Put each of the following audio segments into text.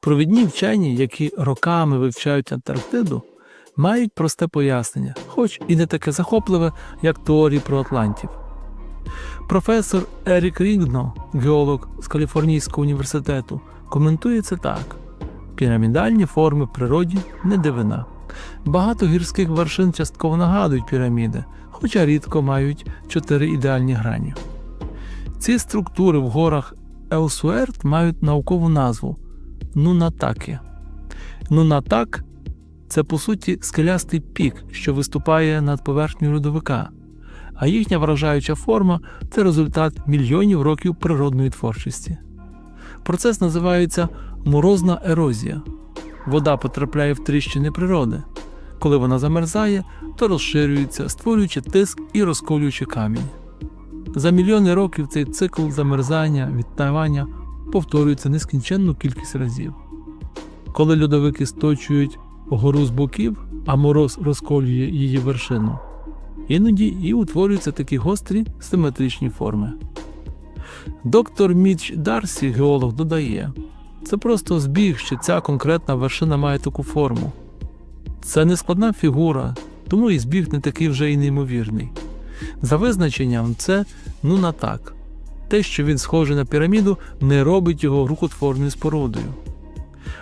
Провідні вчені, які роками вивчають Антарктиду, мають просте пояснення, хоч і не таке захопливе, як теорії про Атлантів. Професор Ерік Рігно, геолог з Каліфорнійського університету, коментує це так: пірамідальні форми в природі не дивина. Багато гірських вершин частково нагадують піраміди, хоча рідко мають чотири ідеальні грані. Ці структури в горах Еусуерт мають наукову назву Нунатаки. Нунатак це по суті скелястий пік, що виступає над поверхнею льодовика, а їхня вражаюча форма це результат мільйонів років природної творчості. Процес називається морозна ерозія. Вода потрапляє в тріщини природи. Коли вона замерзає, то розширюється, створюючи тиск і розколюючи камінь. За мільйони років цей цикл замерзання, відтавання повторюється нескінченну кількість разів. Коли льодовики сточують гору з боків, а мороз розколює її вершину, іноді і утворюються такі гострі симетричні форми. Доктор Міч Дарсі, геолог, додає, це просто збіг, що ця конкретна вершина має таку форму. Це не складна фігура, тому і збіг не такий вже й неймовірний. За визначенням, це ну на так. Те, що він схожий на піраміду, не робить його рукотворною спорудою.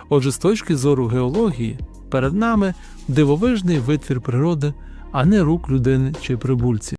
Отже, з точки зору геології, перед нами дивовижний витвір природи, а не рук людини чи прибульців.